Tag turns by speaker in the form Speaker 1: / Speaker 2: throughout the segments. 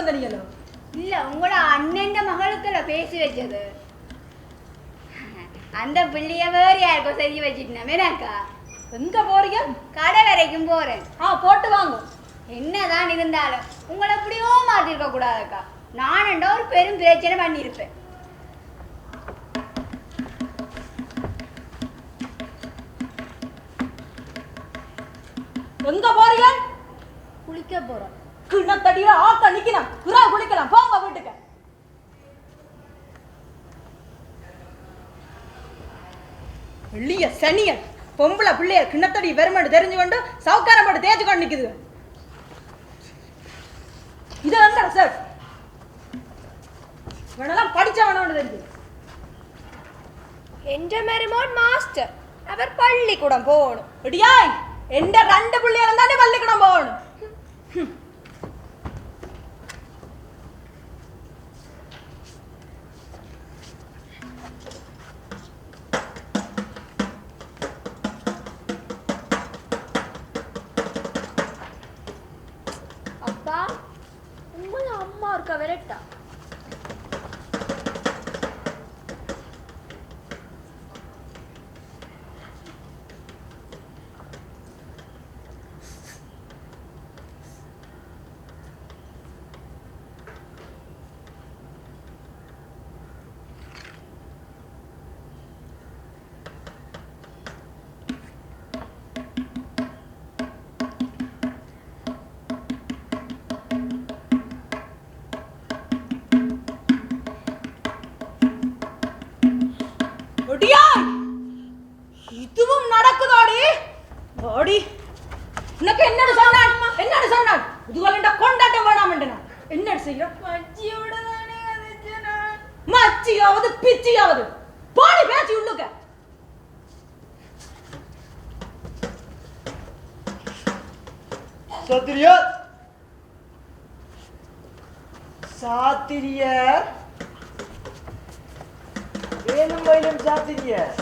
Speaker 1: வந்த நீங்களோ
Speaker 2: இல்ல உங்களோட அண்ணன் மகளுக்குள்ள பேசி வச்சது. அந்த பிள்ளைய வேற யாருக்கோ செஞ்சு வச்சிட்டேன் எனக்கா
Speaker 1: எங்க போறீங்க?
Speaker 2: கடை வரைக்கும் போறேன்.
Speaker 1: ஆ போட்டு வாங்க.
Speaker 2: என்னதான் இருந்தாலும் உங்களை எப்படியோ மாத்திருக்க கூடாதுக்கா. நானண்டா ஒரு பெரும் பிரச்சனை பண்ணியிருப்பேன்.
Speaker 1: எங்க போறீங்க?
Speaker 2: குளிக்க போறோம்.
Speaker 1: கிண்ணத்தடியில ஆக்க நிக்கலாம் புறா குளிக்கலாம் போங்க வீட்டுக்கு வெளிய சனியன் பொம்பளை பிள்ளைய கிண்ணத்தடி வெறுமட்டு தெரிஞ்சு கொண்டு சவுக்காரம் போட்டு தேய்ச்சு கொண்டு நிக்குது இது வந்து சார் இவனெல்லாம் படிச்சவனோட தெரியுது
Speaker 3: എന്റെ മരുമോൻ മാസ്റ്റർ അവർ പള്ളിക്കൂടം പോകണം
Speaker 1: എടിയായ് എന്റെ രണ്ട് പിള്ളേരും തന്നെ പള്ളിക്കിടാൻ പോകണം
Speaker 4: சாத்திரியர் வேலும் வயலும் சாத்திரியர்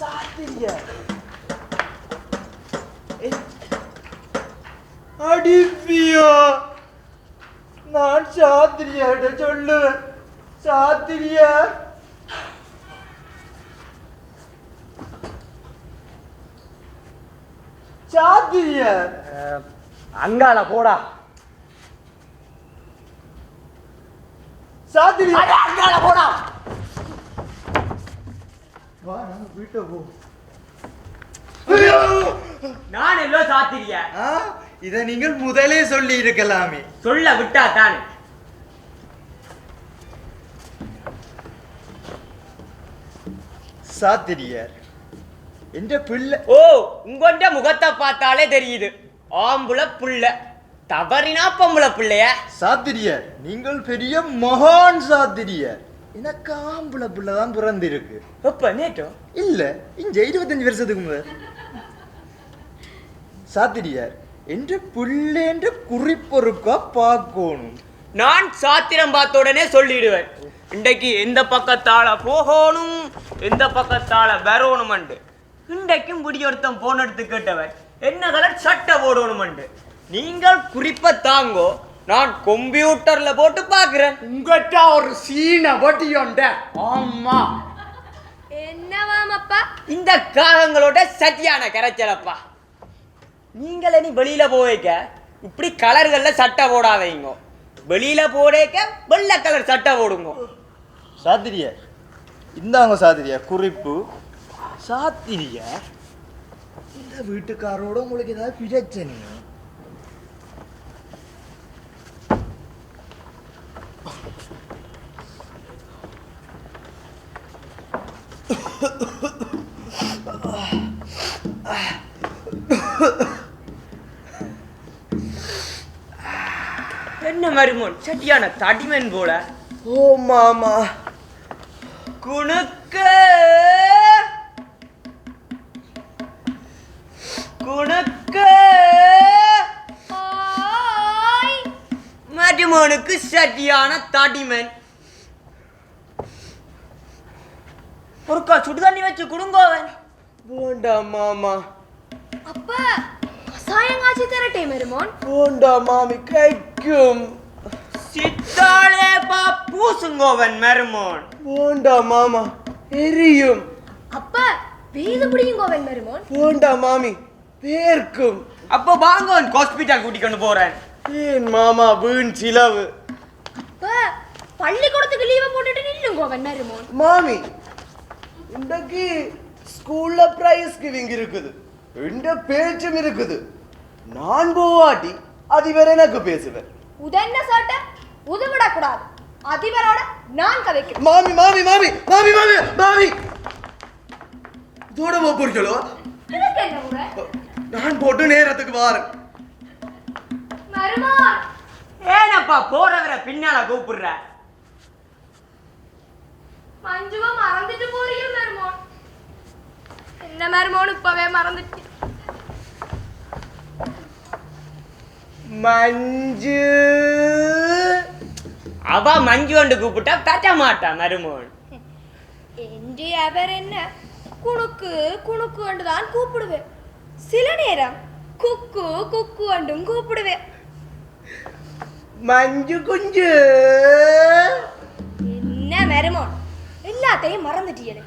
Speaker 4: சாத்திரியர் அடிப்பியா? நான் சாத்திரியாட சொல்லுவேன். சாத்திரியார் சாத்திரியார்
Speaker 5: அங்கால போடா.
Speaker 4: சாத்திரியார்
Speaker 5: அங்கால போடா.
Speaker 4: வா நம்ம வீட்டை போ.
Speaker 5: நான் எல்லோ சாத்திரிய?
Speaker 4: இதை நீங்கள் முதலே சொல்லி இருக்கலாமே.
Speaker 5: சொல்ல விட்டா தானே?
Speaker 4: சாத்திரியார் என்ற பிள்ளை
Speaker 5: ஓ உங்கொண்ட முகத்தை பார்த்தாலே தெரியுது. ஆம்புல புள்ள. தவறினா பொம்பளை பிள்ளைய.
Speaker 4: சாத்திரியார் நீங்கள் பெரிய மகான் சாத்திரியார் எனக்கு ஆம்பளை பிள்ளை தான் பிறந்திருக்கு.
Speaker 5: எப்ப நேற்றோ?
Speaker 4: இல்ல இங்க இருபத்தஞ்சு வருஷத்துக்கு முதல் சாத்திரியார் என்ற பிள்ளைன்ற குறிப்பொருக்கா பார்க்கணும்.
Speaker 5: நான் சாத்திரம் பார்த்த உடனே சொல்லிடுவேன். இன்றைக்கு எந்த பக்கத்தால போகணும் எந்த பக்கத்தால வரணுமண்டு. இன்றைக்கும் முடியொருத்தன் போன் எடுத்து கேட்டவன் என்ன கலர் சட்டை போடணுமண்டு. நீங்கள் குறிப்பை தாங்கோ நான் கம்ப்யூட்டர்ல போட்டு பார்க்கிறேன்.
Speaker 6: உங்கள்கிட்ட ஒரு சீனை வட்டியோண்ட ஆமா.
Speaker 3: என்னவாம் அப்பா
Speaker 5: இந்த காகங்களோட சத்தியான கரைச்சலப்பா. நீங்கள் இனி வெளியில போவேக்க இப்படி கலர்கள்ல சட்டை போடாதீங்க. வெளியில போடேக்க வெள்ளை கலர் சட்டை போடுங்க.
Speaker 4: சாத்திரியார் இந்தாங்க சாத்திரியார் குறிப்பு. சாத்திரியார் இந்த வீட்டுக்காரோட உங்களுக்கு ஏதாவது பிரச்சனையா?
Speaker 5: என்ன மருமோன் சட்டியான தடிமன் போல.
Speaker 4: ஓ மாமா.
Speaker 5: குணுக்க. குணுக்க. மருமோனுக்கு சட்டியான தடிமன். ஒருக்கா சுடுதண்ணி வச்சு குடுங்கோவன்
Speaker 4: வேண்டாம் மாமா.
Speaker 3: அப்பா கசாயம் காய்ச்சி தரட்டே மருமோன்.
Speaker 7: போண்டா மாமி கைக்கும்.
Speaker 5: சித்தாளே பா பூசுங்கோவன் மருமோன்.
Speaker 7: போண்டா மாமா எரியும்.
Speaker 3: அப்ப வீது பிடியும் கோவன் மருமோன்.
Speaker 7: போண்டா மாமி பேர்க்கும்
Speaker 5: அப்போ வாங்க ஹாஸ்பிட்டல் கூட்டிக் கொண்டு போறேன்.
Speaker 7: ஏன் மாமா வீண் சிலவு.
Speaker 3: அப்ப பள்ளிக்கூடத்துக்கு லீவை போட்டுட்டு நில்லும் கோவன் மருமோன்.
Speaker 7: மாமி இன்றைக்கு ஸ்கூல்ல பிரைஸ் கிவிங் இருக்குது. எந்த பேச்சும் இருக்குது. நான் போவாட்டி அதிபர் எனக்கு பேசுவேன்
Speaker 3: உதன்ன சாட்ட உதவிடக்கூடாது. அதிபரோட நான் கதைக்கிறேன்.
Speaker 7: மாமி மாமி மாமி மாமி மாமி மாமி. இதோட போறீங்களோ
Speaker 3: இதுக்கு என்ன?
Speaker 7: நான் போட்டு நேரத்துக்கு வாரேன்.
Speaker 3: மருமோன்
Speaker 5: ஏனப்பா போறவரை பின்னால கூப்பிடுற?
Speaker 3: மஞ்சுவ மறந்துட்டு போறியும் மருமோன் என்ன மருமோன் இப்பவே மறந்துட்டு
Speaker 7: மஞ்சு.
Speaker 5: அவ மஞ்சு கொண்டு கூப்பிட்டா தட்ட மாட்டா மருமோன்.
Speaker 3: என்று அவர் என்ன? குணுக்கு குணுக்கு என்று தான் கூப்பிடுவேன் சில நேரம் குக்கு குக்கு என்றும் கூப்பிடுவேன்
Speaker 7: மஞ்சு குஞ்சு.
Speaker 3: என்ன மருமோன்? எல்லாத்தையும் மறந்துட்டியனே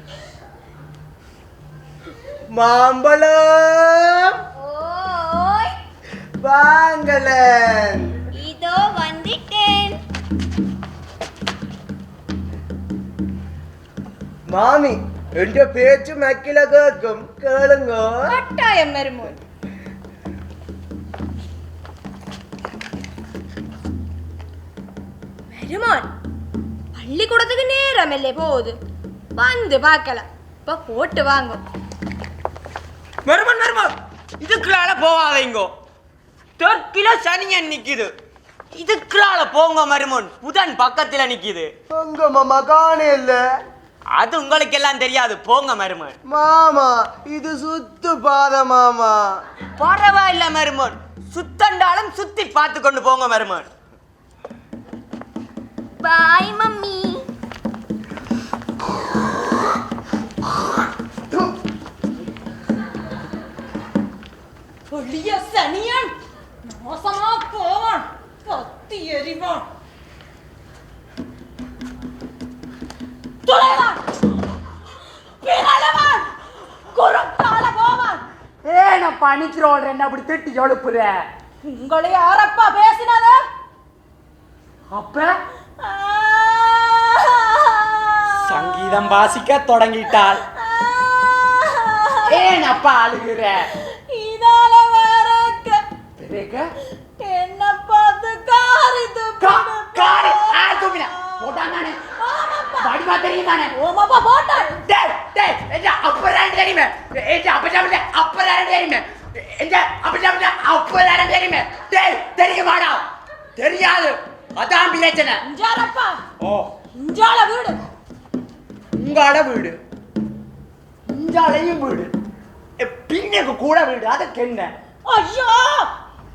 Speaker 7: மாம்பழம். வாங்கலன்.
Speaker 3: இதோ வந்துட்டேன்.
Speaker 7: மாமி என்ற பேச்சு மக்கில கேட்கும். கேளுங்க.
Speaker 3: கட்டாயம் மருமோன். மருமோன் பள்ளிக்கூடத்துக்கு நேரம் இல்லை போகுது. வந்து பார்க்கலாம். இப்ப போட்டு வாங்க
Speaker 5: மருமன் மருமன் இதுக்குள்ளால போவாதீங்கோ தெற்கில சனியன் நிக்குது. இதுக்குள்ளால போங்க மருமன். புதன் பக்கத்துல நிக்குது.
Speaker 7: உங்க மாமா காணே இல்ல.
Speaker 5: அது உங்களுக்கு எல்லாம் தெரியாது. போங்க மருமன்.
Speaker 7: மாமா இது சுத்து பாத மாமா.
Speaker 5: பரவாயில்ல மருமன். சுத்தண்டாலும் சுத்தி பார்த்து கொண்டு போங்க மருமன்.
Speaker 3: Bye mummy.
Speaker 1: வெளிய சனியன் மோசமா போவான் கத்தி எறிவான் துளைவான் பிறழவான் குறுக்கால போவான்
Speaker 6: நிக்கிறோள் என்ன அப்படி திட்டி எழுப்புற?
Speaker 1: உங்களை யாரப்பா பேசினது?
Speaker 6: அப்ப? சங்கீதம் வாசிக்க தொடங்கிட்டாள். ஏனப்பா அழுகுற?
Speaker 1: இதால வேறக்க
Speaker 6: பிறகு
Speaker 1: என்ன பார்த்து காரி
Speaker 6: காரி ஆ தூக்கின போட்டான் நானே வடிவா தெரியும் தானே?
Speaker 1: ஓமாப்பா போட்டான்.
Speaker 6: டேய் டேய் எங்க அப்பறான் தெரியுமே? எங்க அப்பச்சாமல அப்பறான் தெரியுமே? எங்க அப்பச்சாமல அப்பறான் தெரியுமே? டேய் தெரியுமாடா? தெரியாது. அதான் பிரச்சனை.
Speaker 1: இஞ்சாரப்பா
Speaker 6: ஓ.
Speaker 1: இஞ்சால வீடு.
Speaker 6: உங்களோட வீடு. இஞ்சாலையும் வீடு. பின்னுக்கு கூட வீடு. அதுக்கு என்ன?
Speaker 1: ஐயோ!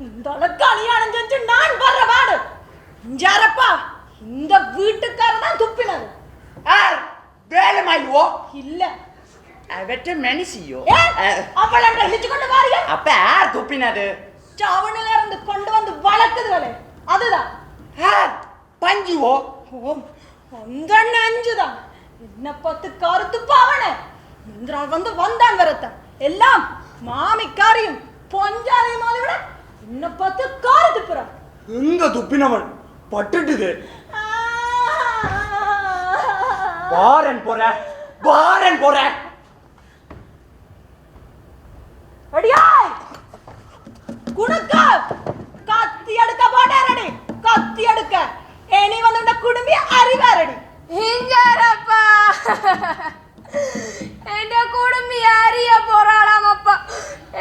Speaker 1: இந்த கல்யாணம் செஞ்சு நான் வர்ற பாடு இஞ்சாரப்பா இந்த வீட்டுக்காரன் தான் துப்பினது
Speaker 6: ஆ வேலை மாய்வோ
Speaker 1: இல்ல
Speaker 6: அவற்ற மனுஷியோ
Speaker 1: அவளை இழுச்சு கொண்டு வாரிய
Speaker 6: அப்ப யார் துப்பினது
Speaker 1: சவனில இருந்து கொண்டு வந்து வளர்க்குதுகளே அதுதான்
Speaker 6: பஞ்சுவோ
Speaker 1: அந்த நஞ்சுதான் என்ன பார்த்து கருத்து பாவனே இந்திரா வந்து வந்தான் வரத்தான் எல்லாம் மாமிக்காரியும் பொஞ்சாலையும் மாதிரி விட என்ன பார்த்து காரு துப்புறான்.
Speaker 6: எங்க துப்பினவன்? பட்டுட்டுது. பாரன் போற பாரன் போற.
Speaker 1: அடியாய்! குணுக்க கத்தி எடுக்க போடாரடி கத்தி எடுக்க. இனி வந்து இந்த குடும்பி அறிவாரடி.
Speaker 3: இஞ்சாரப்பா. எന്റെ குடும்பி அறிய போறாளாம் அப்பா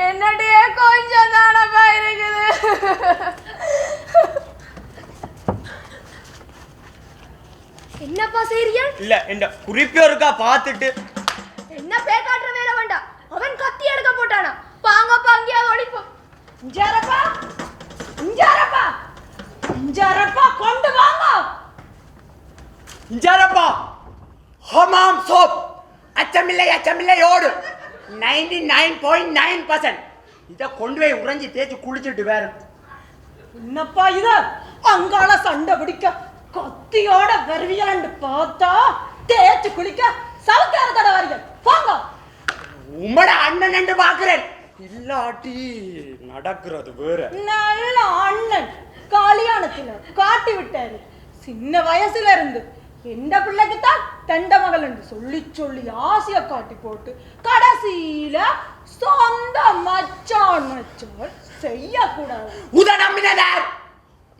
Speaker 3: என்னட்டே கொஞ்சம் தானப்பா இருக்குது என்னப்பா செய்றியா?
Speaker 5: இல்ல இந்த குறிப்பு இருக்கா பார்த்துட்டு.
Speaker 3: என்ன பேக்காட்டுற வேலை வேண்டாம் அவன் கத்தி எடுக்க போட்டானா. பாங்கப்பா அங்கேயாவது ஒழிப்போம்
Speaker 1: இஞ்சாரப்பா. இஞ்சாரப்பா. இஞ்சாரப்பா கொண்டு வாங்க.
Speaker 6: இஞ்சாரப்பா. ஹமாம் சோப். அச்சமில்லை அச்சமில்லை ஓடு. Ninety nine point nine percent. இத கொண்டு போய் உறைஞ்சி தேய்ச்சி குளிச்சுட்டு வேற.
Speaker 1: என்னப்பா இது? அங்காள சண்டை பிடிக்க கத்தியோட வருவியாண்டு பார்த்தா தேய்ச்சு குளிக்க சவுக்கார தடவாரிகள். போங்க
Speaker 6: உம்மட அண்ணன் என்று பாக்குறேன் இல்லாட்டி நடக்கிறது வேற.
Speaker 1: நல்ல அண்ணன். கல்யாணத்துல காட்டி விட்டாரு. சின்ன வயசுல இருந்து எந்த பிள்ளைக்கு தான் தண்ட மகள் என்று சொல்லி சொல்லி ஆசைய காட்டி போட்டு கடைசியில சொந்த மச்சான் மச்சான் செய்யக்கூடாது.
Speaker 6: உத நம்பினதார்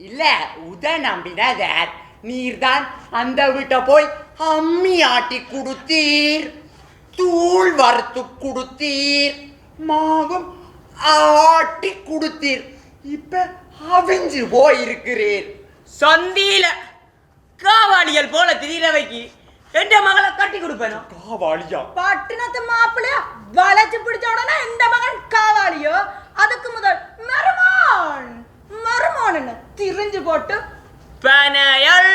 Speaker 6: இல்ல உத நம்பினதார் நீர்தான் அந்த வீட்டை போய் அம்மி ஆட்டி கொடுத்தீர். தூள் வறுத்து கொடுத்தீர். மாவும் ஆட்டி கொடுத்தீர். இப்ப அவிஞ்சு போயிருக்கிறீர்.
Speaker 5: சந்தியில காவாடிகள் போல திரியிற வைக்கி என்ற மகளை கட்டி கொடுப்பேனோ?
Speaker 6: காவாளியா?
Speaker 1: பட்டினத்து மாப்பிள்ளைய? வளைச்சு பிடிச்ச உடனே இந்த மகன் காவாளியோ? அதுக்கு முதல் மருமான். மருமான் என்ன? திரிஞ்சு போட்டு
Speaker 5: பனையல்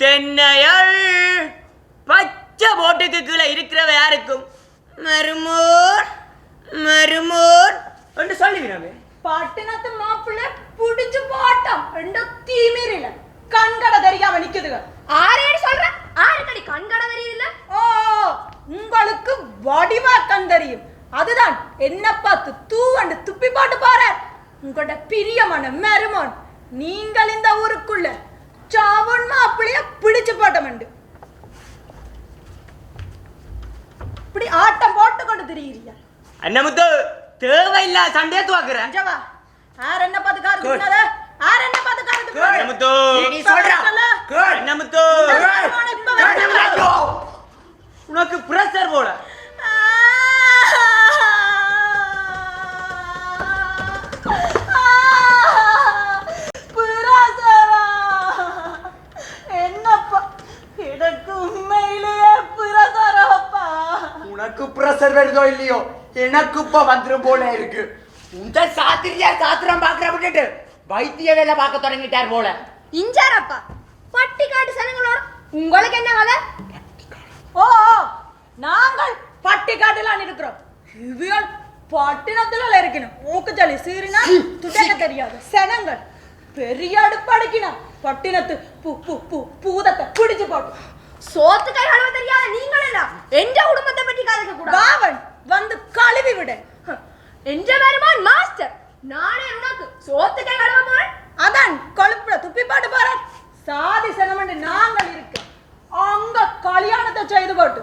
Speaker 5: தென்னையல் பச்சை போட்டுக்கு கீழே இருக்கிறவ யாருக்கும்? மருமோர் மருமோர். என்று சொல்லுவினவே
Speaker 1: பட்டினத்து மாப்பிள்ளை பிடிச்சு போட்டோம் ரெண்டு தீமீரில. கண்கட தெரியாம நிக்குதுங்க.
Speaker 3: ஆரேன்னு சொல்ற? ஆருக்கடி கண்கட தெரியுதுல்ல
Speaker 1: ஓ உங்களுக்கு வடிவா கண் தெரியும் அதுதான். என்ன பார்த்து தூவண்டு துப்பி போட்டு போறார் உங்களோட பிரியமான மருமோன் நீங்கள் இந்த ஊருக்குள்ள சாவன் மாப்பிளைய பிடிச்சு போட்டமண்டு இப்படி ஆட்டம் போட்டு கொண்டு திரியிறியா?
Speaker 5: அண்ணமுத்து தேவையில்லா சண்டையை துவாக்குறேன்
Speaker 1: அஞ்சவா? யார் என்ன பார்த்து காரு? யார் என்ன பார்த்து காரு துப்பினாத?
Speaker 5: அண்ணமுத்து
Speaker 6: நீ சொல்றா.
Speaker 5: அண்ணமுத்து. உனக்கு பிரஷர் போல.
Speaker 6: இல்லையோ எனக்கு இப்ப வந்துரும் போல இருக்கு. இந்த சாத்திரியா சாத்திரம் பாக்குற விட்டுட்டு வைத்திய வேலை பார்க்க தொடங்கிட்டார் போல.
Speaker 3: இஞ்சாரப்பா பட்டி காட்டு சனங்களோட உங்களுக்கு என்ன கதை?
Speaker 1: ஓ நாங்கள் பட்டிக்காட்டில் இருக்கிறோம் இவியல் பட்டினத்துல இருக்கணும். மூக்குச்சளி சீறினா துடைக்க தெரியாது. செனங்கள் பெரிய அடுப்பு அடிக்கணும் பட்டினத்து பூ பூ பூ பூதத்தை பிடிச்சு போட்டு.
Speaker 3: சோத்து கை கழுவ தெரியாத நீங்கள் எந்த குடும்பத்தை பற்றி கதைக்க கூடாது?
Speaker 1: பாவன் வந்து கழுவி விடு.
Speaker 3: என்ற மருமான் மாஸ்டர்? நானே உனக்கு சோத்து கை கழுவ போறேன்.
Speaker 1: அதான் கொழுப்புல துப்பி போட்டு போற சாதி சனமண்டு நாங்கள் இருக்கு. அங்க கல்யாணத்தை செய்து போட்டு.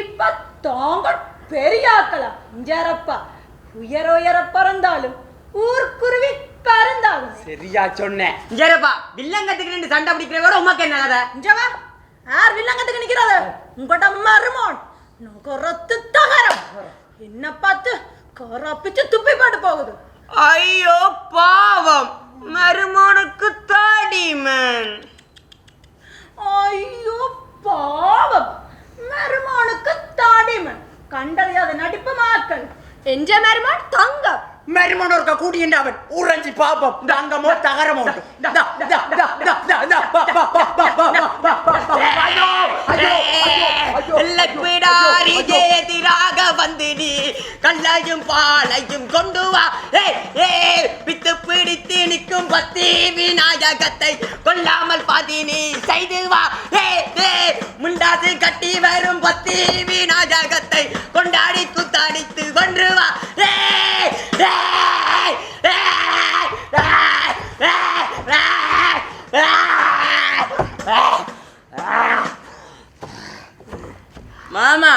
Speaker 1: இப்ப தாங்கள் பெரிய ஆக்கலாம் இஞ்சரப்பா. உயர உயர பறந்தாலும் ஊர்க்குருவி பறந்தாலும்
Speaker 6: சரியா சொன்னேன்
Speaker 5: இங்கேப்பா வில்லங்கத்துக்கு நின்று சண்டை பிடிக்கிறவரோட உமக்கு என்ன கதை?
Speaker 1: இஞ்சவா யார் வில்லங்கத்துக்கு நிக்கிறது உங்கள்கிட்ட மருமோன் நுகரத்து தகரம். என்ன பார்த்து கரப்பிச்சு துப்பி போட்டு போகுது.
Speaker 5: ஐயோ பாவம். மருமோனுக்கு தாடிமன்
Speaker 1: ஐயோ பாவம். மருமோனுக்கு தாடிமன் கண்டறியாத நடிப்பு மாக்கள்.
Speaker 3: என்ற மருமான் தங்கம்.
Speaker 5: മരുമണോർക്ക കൂടിയുണ്ട് അവൻ ഉറഞ്ചി പാപം അംഗമോ തകരമോ എതിരാക വന്നിനി കള്ളയും പാളയും കൊണ്ടുവാ വിത്ത് പിടിത്ത് നിൽക്കും പത്തി വിനായകത്തെ കൊല്ലാമൽ പതിനി ചെയ്തു വാ മുണ്ടാത് കട്ടി വരും പത്തി വിനായകത്തെ കൊണ്ടാടി കുത്താടിത്ത് കൊണ്ടുവാ மாமா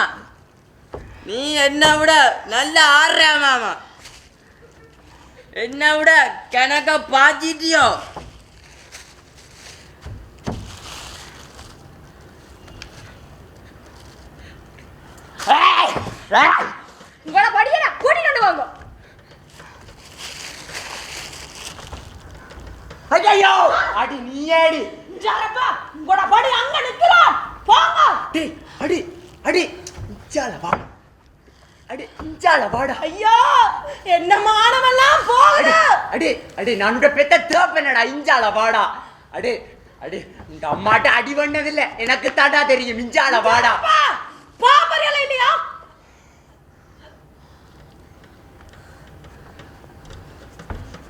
Speaker 5: நீ என்ன விட நல்லா ஆடுற மாமா. என்ன விட கணக்க பாத்திட்டியோ
Speaker 3: உங்களை படியா கூட்டிட்டு வாங்க.
Speaker 6: ஐயோ அடி நீ ஏடி?
Speaker 1: இஞ்சரப்பா உங்களோட படி அங்க நிக்கிறான் போங்க.
Speaker 6: டேய் அடி அடி இஞ்சால வா அடி இஞ்சால வாடா.
Speaker 1: ஐயோ என்ன மானமெல்லாம் போகுது?
Speaker 6: அடி அடி நண்ட பெத்த தேப்பனடா இஞ்சால வாடா. அடி அடி இந்த அம்மாட்ட அடி பண்ணதில்ல எனக்கு தாண்டா தெரியும் இஞ்சால வாடா.
Speaker 1: பாப்பறியல இல்லையா?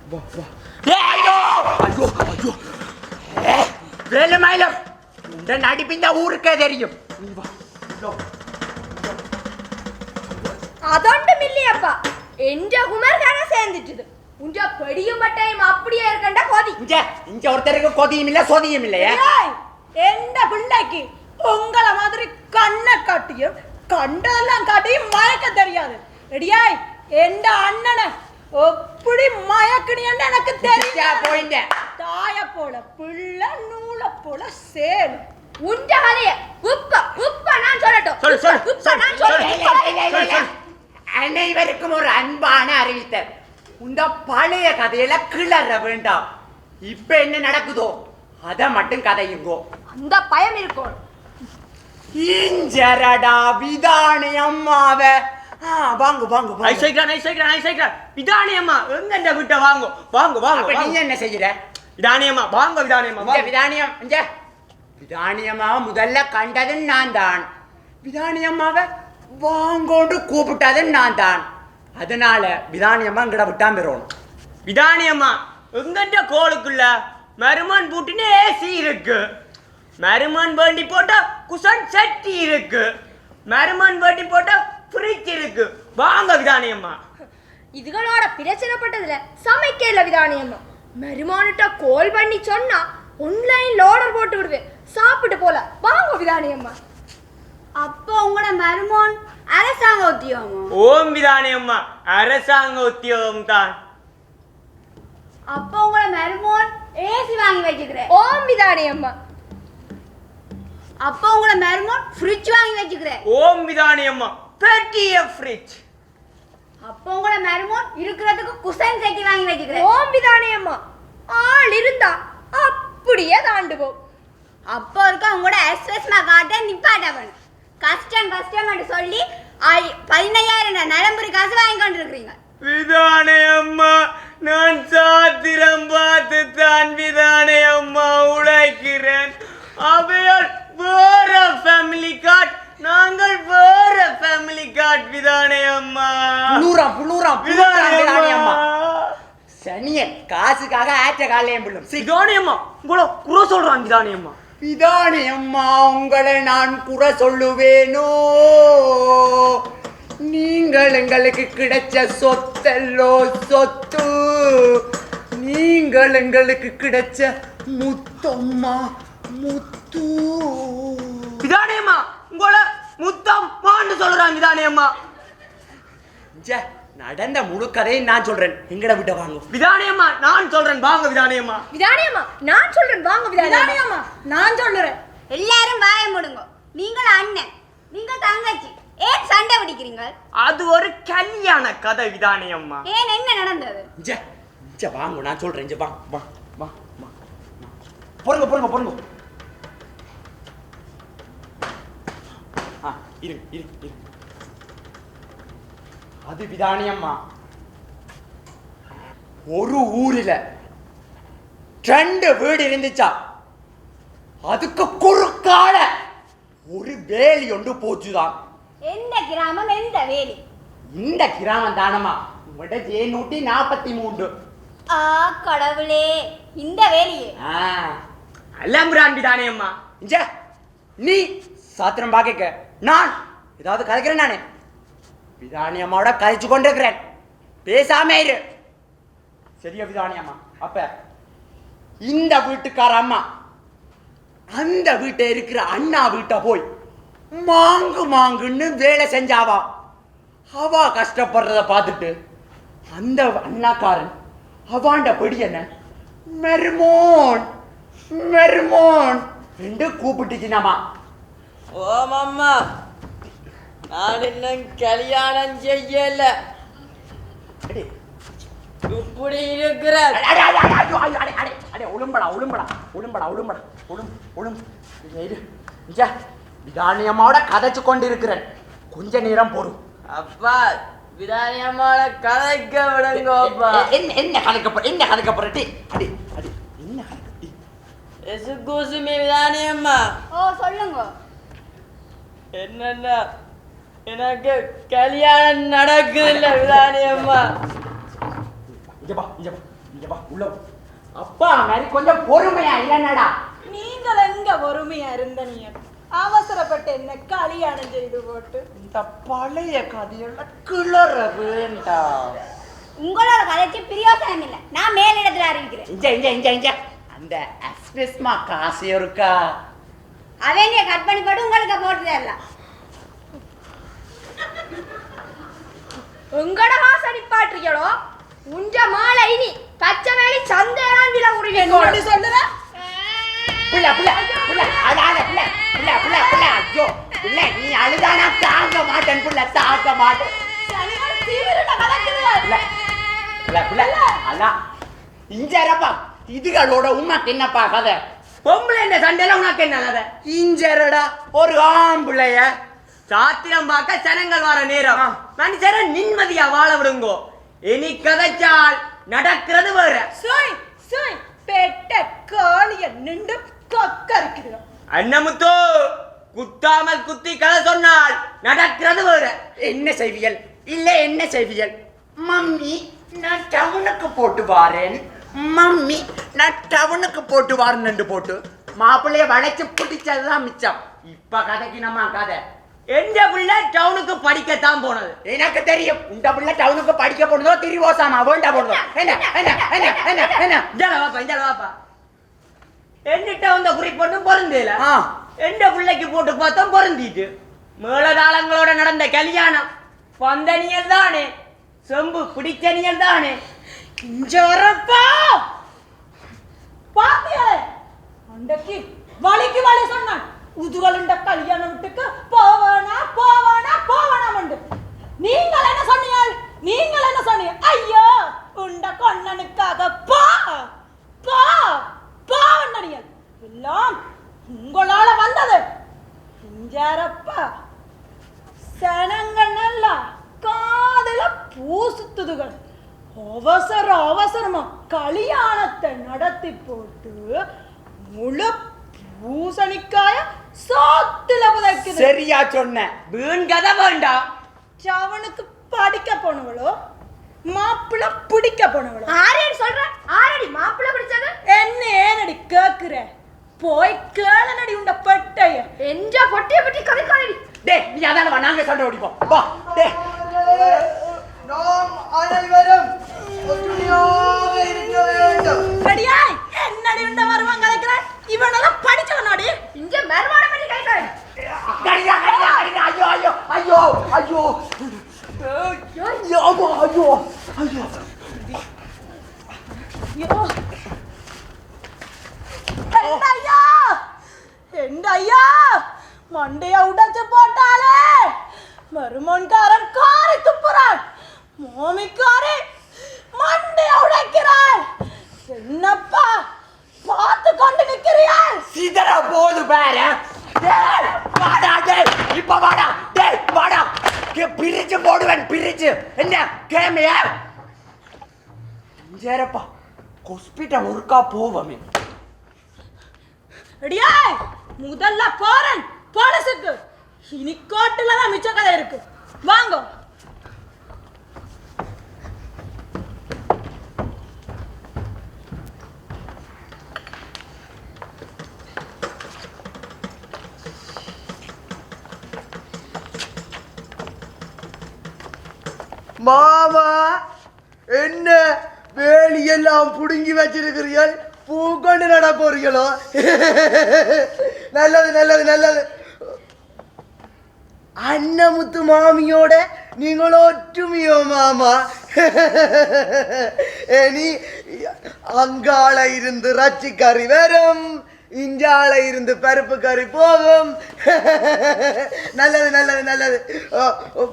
Speaker 6: டேய், ஐயோ ஐயோ ஐயோ ஏ, வேலுமயிலம் இந்த நடிப்பு இந்த ஊருக்கே தெரியும் நீ வா இதோ.
Speaker 3: அதொண்டும் இல்லையப்பா என்ற குமார்கார சேர்ந்துட்டுது உஞ்ச பெடியும் மட்டையும் அப்படியே இருக்கண்ட கொதி
Speaker 6: இங்க இங்க ஒருத்தருக்கு கொதியும் இல்ல சொதியும் இல்லையே
Speaker 1: ஏய், எந்த பிள்ளைக்கு உங்கள மாதிரி கண்ணை காட்டியும் எப்படி மயக்கணியன்னு எனக்கு தெரியும் தாய போல பிள்ளை நூலை போல சேல்
Speaker 3: உஞ்ச கதைய உப்ப உப்ப நான் சொல்லட்டும்.
Speaker 5: சொல்லு, சொல்லு,
Speaker 3: உப்ப, நான்
Speaker 5: சொல்லு.
Speaker 3: சொல்லட்டும்.
Speaker 6: அனைவருக்கும் ஒரு அன்பான அறிவித்தல் இந்த பழைய கதையில கிளற வேண்டாம். இப்ப என்ன நடக்குதோ அத மட்டும் கதையுங்கோ.
Speaker 3: அந்த பயம் இருக்கும்
Speaker 6: இஞ்சரடா விதானி அம்மாவ. வாங்க வாங்க.
Speaker 5: ஐசைக்கிறான் ஐசைக்கிறான் ஐசைக்கிறான் விதானி அம்மா எங்க இந்த விட்ட வாங்க? வாங்க வாங்க
Speaker 6: அப்ப நீ
Speaker 5: வாங்க.
Speaker 6: என்ன செய்யற
Speaker 5: விதானி அம்மா வாங்க விதானி அம்மா
Speaker 6: இங்க
Speaker 5: வாங்க.
Speaker 6: விதானியம் இங்க. விதானியம்மாவை முதல்ல கண்டது நான் தான். விதானியம்மாவை வாங்கோண்டு கூப்பிட்டது நான் தான். அதனால விதானியம்மா இங்கட விட்டாம பெறணும்
Speaker 5: விதானி அம்மா எங்கன்ற கோளுக்குள்ள மருமன் பூட்டின்னு ஏசி இருக்கு. மருமன் வேண்டி போட்டா குசன் சட்டி இருக்கு. மருமன் வேண்டி போட்டா வாங்க விதானி அம்மா
Speaker 3: இதுகளோட பிரச்சனைப்பட்டதுல சமைக்கல விதானியம்மா. மருமானிட்ட கோல் பண்ணி சொன்னா ஆன்லைன்ல ஆர்டர் போட்டு விடுவேன். சாப்பிட்டு போல. வாங்க விதானியம்மா.
Speaker 2: அப்போ உங்களோட மருமோன் அரசாங்க உத்தியோகமோ?
Speaker 5: ஓம் விதானி அம்மா அரசாங்க உத்தியோகம் தான்.
Speaker 2: அப்போ உங்களோட மருமோன் ஏசி வாங்கி வச்சுக்கிறேன்
Speaker 3: ஓம் விதானியம்மா.
Speaker 2: அப்போ உங்களோட மருமோன் ஃப்ரிட்ஜ் வாங்கி வச்சுக்கிறேன்
Speaker 5: ஓம் விதானி அம்மா பெரிய ஃப்ரிட்ஜ்
Speaker 2: அப்போ உங்களோட மருமோன் இருக்கிறதுக்கு குசன் செட்டி வாங்கி வச்சுக்கிறேன்
Speaker 3: ஓம் விதானியம்மா ஆள் இருந்தா அப்படியே தாண்டுவோம்.
Speaker 2: அப்போ இருக்க உங்களோட எக்ஸ்பிரஸ்மா காட்ட நிப்பாட்ட வேணும் கஷ்டம் கஷ்டம் சொல்லி பதினையாயிரம் நலம்புரி காசு வாங்கி கொண்டு இருக்கிறீங்க
Speaker 5: விதானே அம்மா நான் சாத்திரம் பார்த்து தான் விதானே அம்மா உழைக்கிறேன் அவையால் வேற ஃபேமிலி கார்டு நாங்கள் வேற ஃபேமிலி கார்டு விதானே அம்மா
Speaker 6: புளூரம் புளூரம் புளூரம்
Speaker 5: விதானே
Speaker 6: விதானியம்மா
Speaker 5: அம்மா
Speaker 6: சனியன் ஆற்ற காலையும் பிள்ளும்.
Speaker 5: விதானே அம்மா. உங்களை குறை சொல்றான் விதானே அம்மா.
Speaker 6: விதானி அம்மா உங்களை நான் குறை சொல்லுவேனோ? நீங்கள் எங்களுக்கு கிடைச்ச சொத்தல்லோ சொத்து? நீங்கள் எங்களுக்கு கிடைச்ச முத்தம்மா முத்து?
Speaker 5: விதானே அம்மா. உங்களை முத்தம் மாண்டு சொல்றான் விதானே அம்மா.
Speaker 6: ச்சே, நடந்த முழு கதையும் நான் சொல்றேன். எங்கட விட்ட வாங்க.
Speaker 5: விதானே அம்மா நான் சொல்றேன். வாங்க விதானே அம்மா
Speaker 3: விதானியம்மா நான் சொல்றேன். வாங்க விதானியம்மா.
Speaker 1: விதானியம்மா நான் சொல்லுறேன்.
Speaker 2: எல்லாரும் வாய முடுங்க. நீங்கள் அண்ணன் நீங்க தங்கச்சி. ஏன் சண்டை பிடிக்கிறீங்க?
Speaker 5: அது ஒரு கல்யாண கதை விதானே அம்மா
Speaker 2: ஏன் என்ன நடந்தது?
Speaker 6: இஞ்ச இஞ்ச வாங்க நான் சொல்றேன். இஞ்ச வா வா வா வா. பொறுங்க பொறுங்க பொறுங்க. ஆ இரு இரு இரு. அது விதானியம்மா ஒரு ஊரில் ரெண்டு வீடு இருந்துச்சா? அதுக்கு குறுக்கால ஒரு வேலி ஒன்று போச்சுதான்.
Speaker 2: எந்த கிராமம் எந்த வேலி?
Speaker 6: இந்த கிராமம் தானம்மா. உங்கள்கிட்ட ஜே நூற்றி நாற்பத்தி மூன்று
Speaker 2: ஆ கடவுளே. இந்த வேலியே.
Speaker 6: ஆ
Speaker 5: அலம்புரான் விதானே அம்மா
Speaker 6: இஞ்ச நீ சாத்திரம் பாக்க நான் ஏதாவது கதைக்கிறேன் நானே. விதானி அம்மாவோட கதைச்சு கொண்டிருக்கிறேன். பேசாம இரு. சரியா விதானி அம்மா? அப்ப இந்த வீட்டுக்கார அம்மா அந்த வீட்டை இருக்கிற அண்ணா வீட்டை போய் மாங்கு மாங்குன்னு வேலை செஞ்சாவா? அவா கஷ்டப்படுறத பார்த்துட்டு அந்த அண்ணாக்காரன் அவாண்ட படி என்ன? மெர்மோன் மெர்மோன் என்று ஓ
Speaker 8: ஓமம்மா நான் இன்னும் கல்யாணம் செய்யல. இப்படி இருக்கிற
Speaker 6: அடே, அடே, அடே, அடே, ஐயோ, ஐயோ, அடே, அடே, அடே, ஒழும்படா ஒழும்படா ஒழும்படா ஒழும்படா ஒழும் ஒழும் இங்க இரு. இங்க, விதானியம்மாவோட கதைச்சு கொண்டிருக்கிறேன். கொஞ்ச நேரம் பொறு.
Speaker 8: அப்பா விதானியம்மாவோட கதைக்க விடுங்கப்பா.
Speaker 6: என்ன என்ன கதைக்க போற என்ன கதைக்க போற? டேய், அடே அடே என்ன கதைக்க.
Speaker 8: எசு கூசுமி விதானியம்மா.
Speaker 2: ஓ சொல்லுங்க.
Speaker 8: என்னன்னா? எனக்கு கல்யாணம் நடக்குது இல்ல விதானியம்மா
Speaker 6: இங்க வா இங்க வா இங்க வா உள்ள. அப்பா மாதிரி கொஞ்சம் பொறுமையா இல்லைன்னடா?
Speaker 1: நீங்கள் எங்க பொறுமையா இருந்த நீ அவசரப்பட்டு என்ன கல்யாணம் செய்து போட்டு.
Speaker 6: இந்த பழைய கதையெல்லாம் கிளற வேண்டாம்
Speaker 2: உங்களோட கதைக்கு பிரியோசனம் இல்லை. நான் மேலிடத்துல அறிவிக்கிறேன்.
Speaker 6: இங்க இங்க இங்க இங்க. அந்த அஸ்பிஸ்மா காசு இருக்கா?
Speaker 2: அவன் கட் பண்ணி போட்டு உங்களுக்கு போட்டு தரலாம்.
Speaker 3: எங்கட காசு அடிப்பாட்டுறீங்களோ உஞ்ச மாலை இனி பச்சை வேலி சந்தையெல்லாம் விலை
Speaker 1: என்னடி
Speaker 3: உருவி
Speaker 1: சொல்லுற?
Speaker 6: புள்ள புள்ள புள்ள அழாத புள்ள புள்ள புள்ள புள்ள ஐயோ புள்ள நீ அழுதானா? தாங்க மாட்டேன் புள்ள தாங்க மாட்டேன். இருப்பா இதுகளோட உனக்கு என்னப்பா கதை?
Speaker 5: பொம்பளை இந்த சண்டையில உனக்கு என்ன கதை?
Speaker 6: இஞ்சரடா ஒரு ஆம்பளைய
Speaker 5: சாத்திரம் பார்க்க ஜனங்கள் வர நேரம். மனுஷரை நிம்மதியா வாழ விடுங்கோ. இனி கதைச்சால் நடக்கிறது வேற.
Speaker 1: சுய் சுய் பெட்ட காளிய நின்று கொக்கரிக்குது
Speaker 5: அன்னமுத்து குத்தாமல் குத்தி கதை சொன்னால் நடக்கிறது வேற.
Speaker 6: என்ன செய்வியல் இல்ல என்ன செய்வியல் மம்மி நான் டவுனுக்கு போட்டு வாரேன். மம்மி நான் டவுனுக்கு போட்டு வாரேன்னு போட்டு மாப்பிள்ளைய வளைச்சு பிடிச்சதுதான் மிச்சம். இப்ப கதைக்கு நம்ம கதை
Speaker 5: எந்த பிள்ளை டவுனுக்கு படிக்கத்தான் போனது?
Speaker 6: எனக்கு தெரியும். இந்த பிள்ளை டவுனுக்கு படிக்க போனதோ திரிவோசாமா வேண்டா போனதோ. என்ன என்ன என்ன என்ன என்ன?
Speaker 5: இந்தால வாப்பா இந்தால வாப்பா. என்னிட்ட வந்த குறிப்பொண்ணு பொருந்தேல. எந்த பிள்ளைக்கு போட்டு பார்த்தோம் பொருந்திட்டு. மேளதாளங்களோட நடந்த கல்யாணம். பந்தனியல் தானே. செம்பு பிடிச்சனியல் தானே.
Speaker 1: இஞ்சரப்பா பாத்தியாலே அண்டக்கு வலிக்கு வலி சொன்னான். உதுவலுண்ட கல்யாண வீட்டுக்கு போவானா போவானா உண்டு நீங்கள் என்ன சொன்னீங்க நீங்கள் என்ன சொன்னீங்க ஐயோ உண்ட கொன்னனுக்காக பா பா பாவண்ணீங்க எல்லாம் உங்களால வந்தது. இஞ்சாரப்பா சனங்கள் நல்லா காதல பூசுத்துதுகள். அவசர அவசரமா கல்யாணத்தை நடத்தி போட்டு முழு பூசணிக்காய சோத்துல புதைக்குது
Speaker 6: சரியா சொன்ன
Speaker 5: வீண் கதை வேண்டாம்
Speaker 1: அவனுக்கு படிக்க போனவளோ மாப்பிள்ள பிடிக்க போனவளோ
Speaker 3: ஆரடி சொல்ற ஆரடி மாப்பிள்ளை பிடிச்சது
Speaker 1: என்ன ஏனடி கேக்குற போய் கேளனடி உண்ட பெட்டைய
Speaker 3: என்ற பொட்டிய பற்றி கதைக்காதடி
Speaker 6: டேய் நீ அதான வா நாங்க சண்டை ஓடிப்போம் வா டேய்
Speaker 7: நாம் அனைவரும் ஒற்றுமையாக இருக்க வேண்டும்
Speaker 1: அடியாய் என்னடி உண்ட வருவான் கலைக்கிற? இவனெல்லாம் படிச்சவனாடி?
Speaker 3: இங்க மறுவாட பற்றி கதைக்காதடி
Speaker 6: கடிதா கடிதா கடிதா ஐயோ ஐயோ ஐயோ ஐயோ ஐயோ. ஐயோ ஐயோ ஐயோ.
Speaker 1: ஐயோ. எந்த ஐயா எந்த ஐயா மண்டைய உடைச்சு போட்டாலே. மருமன்காரன் காரி துப்புறான் மாமிக்காரி மண்டைய உடைக்கிறாள் என்னப்பா பார்த்து கொண்டு நிற்கிறீர்கள்
Speaker 6: சிதற போது பாரு. டேய் வாடா டேய் இப்ப வாடா டேய் வாடா. கே பிரிச்சு போடுவேன் பிரிச்சு. என்ன கேமையா சேரப்பா ஹாஸ்பிட்டல் ஒருக்கா போவோமே.
Speaker 1: அடியாய் முதல்ல போறேன் போலீஸுக்கு. இனி கோட்டுல தான் மிச்ச கதை இருக்கு. வாங்க.
Speaker 7: மாமா என்ன வேலியெல்லாம் புடுங்கி வச்சிருக்கிறீர்கள்? பூக்கொண்டு நட போறீங்களோ நல்லது நல்லது நல்லது. அன்னமுத்து மாமியோட நீங்கள் ஒற்றுமையோ மாமா? இனி அங்காள இருந்து ரச்சிக்கறி வரும். இஞ்சால இருந்து பருப்பு கறி போகும். நல்லது நல்லது நல்லது.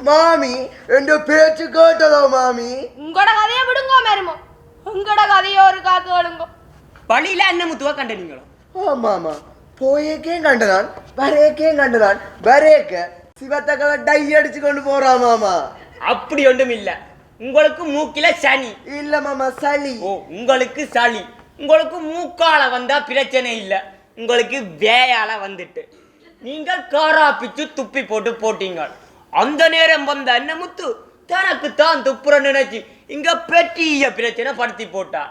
Speaker 7: மாமி என்ற பேச்சு கேட்டதோ மாமி?
Speaker 3: உங்களோட கதையை விடுங்கோ மருமோ. உங்களோட கதையோ ஒரு காக்கு விடுங்கோ
Speaker 5: வழியில அன்னமுத்துவா கண்ட நீங்களும்
Speaker 7: ஆமாமா போயேக்கே கண்டனான் வரேக்கே கண்டனான் வரேக்க சிவத்தக்கல டை அடிச்சு கொண்டு போறான் மாமா.
Speaker 5: அப்படி ஒன்றும் இல்ல. உங்களுக்கு மூக்கில சனி
Speaker 7: இல்ல மாமா சளி.
Speaker 5: ஓ உங்களுக்கு சளி. உங்களுக்கு மூக்கால வந்தா பிரச்சனை இல்லை. உங்களுக்கு வேயால வந்துட்டு. நீங்கள் காரா பிச்சு துப்பி போட்டு போட்டீங்க. அந்த நேரம் வந்த அன்னமுத்து தனக்கு தான் துப்புற நினைச்சு இங்க பெரிய பிரச்சனை படுத்தி போட்டா.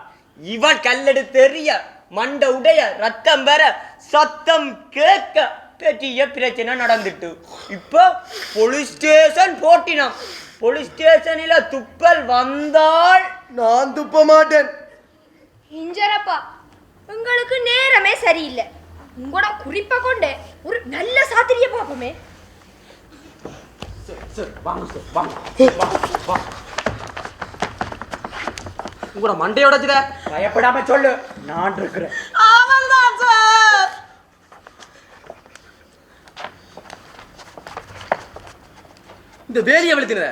Speaker 1: இவன் கல்லெடுத்து எறிய மண்ட உடைய ரத்தம் வர சத்தம் கேட்க பெரிய பிரச்சனை நடந்துட்டு. இப்போ போலீஸ் ஸ்டேஷன் போட்டினான். போலீஸ் ஸ்டேஷனில் துப்பல் வந்தால்
Speaker 7: நான் துப்ப மாட்டேன்.
Speaker 3: இஞ்சரப்பா உங்களுக்கு நேரமே சரியில்லை. உங்களோட குறிப்பை கொண்டு ஒரு நல்ல சாத்திரிய பார்ப்போமே.
Speaker 8: உங்களோட மண்டையை உடைச்சுத
Speaker 6: பயப்படாம சொல்லு நான் இருக்கிறேன்.
Speaker 8: இந்த வேலியை வெளுத்துனத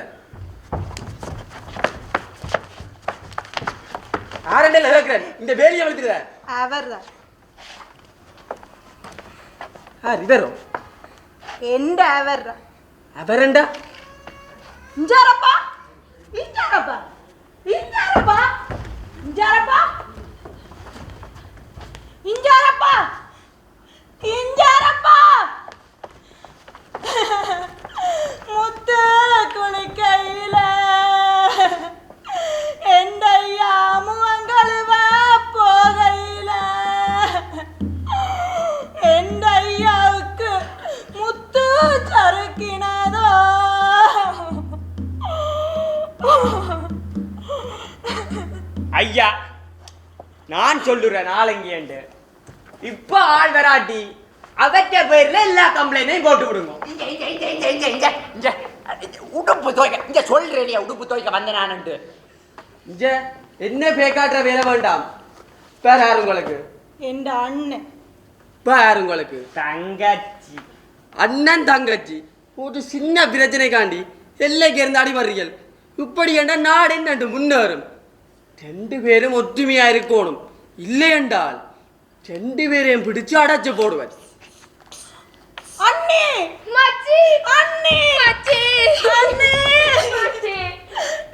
Speaker 8: ஆரண்டல் கேட்கிறேன் இந்த வேலியை
Speaker 5: வளர்த்துக்கிற அவர் தான் ஆ ரிவரோ எந்த அவர் தான்
Speaker 1: அவரண்டா? இஞ்சாரப்பா? இஞ்சாரப்பா? இஞ்சாரப்பா? இஞ்சாரப்பா? இஞ்சாரப்பா? பெராட்டி அவற்ற பேர்ல எல்லா கம்ப்ளைண்டையும் போட்டு விடுங்க.
Speaker 6: உடுப்பு துவைக்க இங்க சொல்றேன் உடுப்பு துவைக்க வந்தனான்ட்டு
Speaker 8: இங்க என்ன பேக்காட்டுற வேலை வேண்டாம். பேராரு உங்களுக்கு.
Speaker 5: என் அண்ணன்.
Speaker 8: பேரு உங்களுக்கு.
Speaker 1: தங்கச்சி.
Speaker 8: அண்ணன் தங்கச்சி. ஒரு சின்ன பிரச்சனைக்காண்டி எல்லைக்கு இருந்து அடிபடுறீர்கள் இப்படி என்றா நாடு என்னண்டு முன்னேறும். ரெண்டு பேரும் ஒற்றுமையா இருக்கணும். இல்லை என்றால்
Speaker 5: രണ്ടുപേരെയും
Speaker 3: പിടിച്ചു
Speaker 5: അടച്ചു
Speaker 3: പോടുവൻ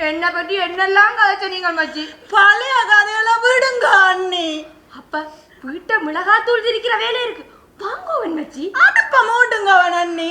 Speaker 3: എന്നെ പറ്റി എന്നെല്ലാം കളിച്ച നിങ്ങൾ മച്ചി
Speaker 5: പഴയ കഥകളെ വിടുങ്ക അണ്ണി
Speaker 3: അപ്പ വീട്ട മിളകാത്തൂൾ തിരിക്കുന്ന വേല ഇരിക്കും വാങ്ങുവൻ മച്ചി
Speaker 5: അടുപ്പം ഓടുങ്ക അവൻ അണ്ണി